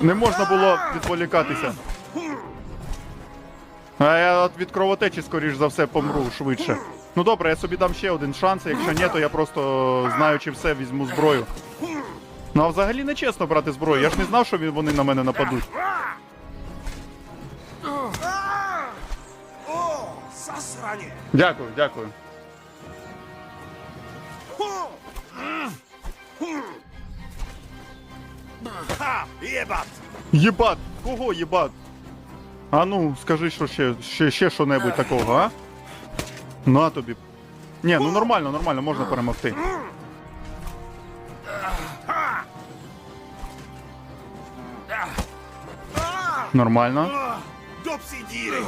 Не можна було відволікатися. А я від кровотечі, скоріш за все, помру швидше. Ну добре, я собі дам ще один шанс, якщо ні, то я просто, знаючи все, візьму зброю. Ну а взагалі не чесно брати зброю. Я ж не знав, що вони на мене нападуть. Дякую, дякую. Ха! Єбат! Єбат! Кого єбат? А ну, скажи, що ще, ще, ще що-небудь такого, а? На тобі. Ні, ну нормально, нормально, можна перемогти. Нормально. Допсі діри!